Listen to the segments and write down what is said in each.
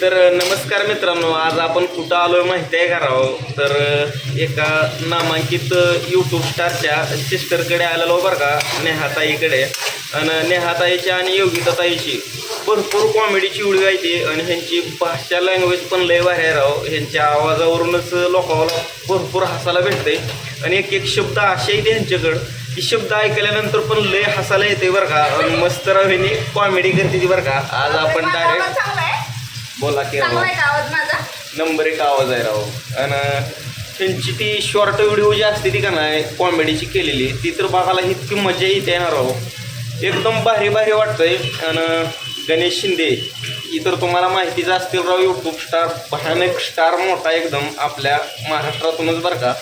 तर नमस्कार मित्रांनो आज आपण कुठं आलोय माहिती आहे का राव? तर एका नामांकित यूट्यूब स्टारच्या सिस्टरकडे आलेलो बरं का नेहाताईकडे. आणि नेहाताईच्या आणि योगिताताईची भरपूर कॉमेडीची आहे ती. आणि ह्यांची भाषा लँग्वेज पण लय भारी आहे राव. ह्यांच्या आवाजावरूनच लोकांना भरपूर हसायला भेटते आणि एक एक शब्द असे आहेत ह्यांच्याकडं की शब्द ऐकल्यानंतर पण लय हसायला येते बरं का. आणि मस्त राव ह्यांनी कॉमेडी करते ती बरं का. आज आपण डायरेक्ट आहे बोला की राव चांगला आहे का आवाज माझा? नंबर एक आवाज आहे राव. आणि त्यांची ती शॉर्ट व्हिडिओ जी असते ती का नाही कॉमेडीची केलेली ती तर बघायला इतकी मजा येते ना राव. एकदम भारी भारी वाटतंय. आणि गणेश शिंदे ही तर तुम्हाला माहितीच असतील राव यूट्यूब स्टार भयानक स्टार मोठा एकदम आपल्या महाराष्ट्रातूनच बरं का.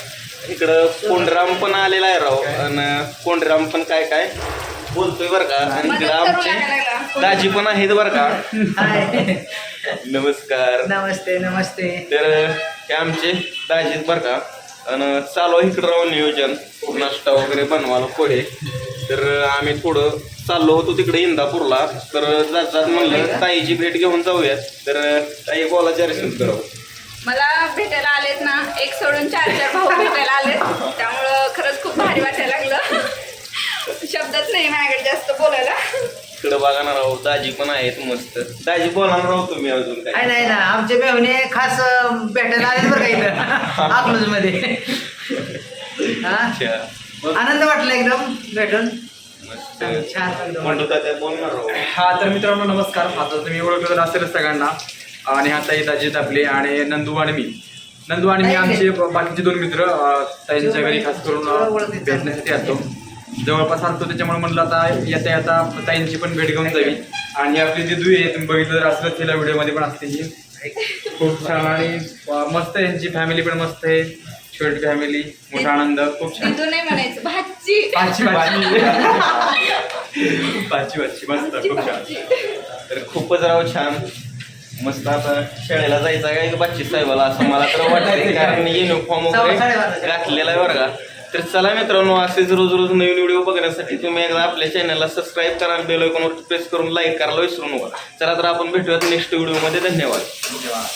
इकडं कोंडराम पण आलेला आहे राव. आणि कोंडराम पण काय काय? बोलतोय बरं का. आणि करू आमचे. दाजी पण आहेत बरं का. नमस्कार. नमस्ते नमस्ते. तर हे आमचे दाजीत बरं का. आणि चालू इकडं राहून नियोजन. नाश्ता वगैरे बनवायला पुढे. तर आम्ही थोडं चाललो होतो तिकडे इंदापूरला. तर जात जात म्हणलं ताईची भेट घेऊन जाऊयात. तर ताई बोला चार शब्द राव मला भेटायला आलेत ना एक सोडून चार चार भाऊ भेटायला आलेत. त्यामुळं खरंच खूप भारी लागलं नाही माझ्याकडे जास्त बोलायला. इकडं बघा ना राव दाजी पण आहेत मस्त. दाजी बोला ना राव तुम्ही अजून काय नाही ना आमचे मेहने खास भेटायला आले बरं का इथं अकलूजमध्ये हा? अच्छा. आनंद वाटला एकदम भेटून? मस्त. छान एकदम म्हणतो तात्या बोलणार राव हा तर मित्रांनो नमस्कार. आता तुम्ही ओळखलं असेलच सगळ्यांना. आणि हा ताई दाजीत आपले आणि नंदू आणि मी. नंदू आणि मी आमचे ब- बाकीचे दोन मित्र अं, ताईंच्या घरी खास करून अं, भेटण्यासाठी असतो जवळपास असतो त्याच्यामुळे म्हणलं आता येता येता ताईंची पण भेट घेऊन जावी आणि आपली जी दुई आहे तुम्ही बघितलं जर असलं तिला व्हिडिओमध्ये पण असते ही. खूप छान आणि मस्त आहे यांची फॅमिली पण मस्त आहे. छोटी फॅमिली मोठा आनंद खूप छान. नाही म्हणायचं भाजी पाचवी पाचवी पाचवी पाचवी मस्त खूप छान. तर खूपच राव छान. मस्त आता शाळेला जायचं काय बच्ची साहेबाला असं मला तर वाटतंय कारण युनिफॉर्म वगैरे घातलेला आहे बरं का. तर चला मित्रांनो असेच रोज रोज नवीन व्हिडिओ बघण्यासाठी तुम्ही एकदा आपल्या चॅनलला सबस्क्राईब करा बेल आयकॉनवर प्रेस करून लाईक करायला विसरू नका. चला तर आपण भेटूयात नेक्स्ट व्हिडिओमध्ये धन्यवाद. धन्यवाद.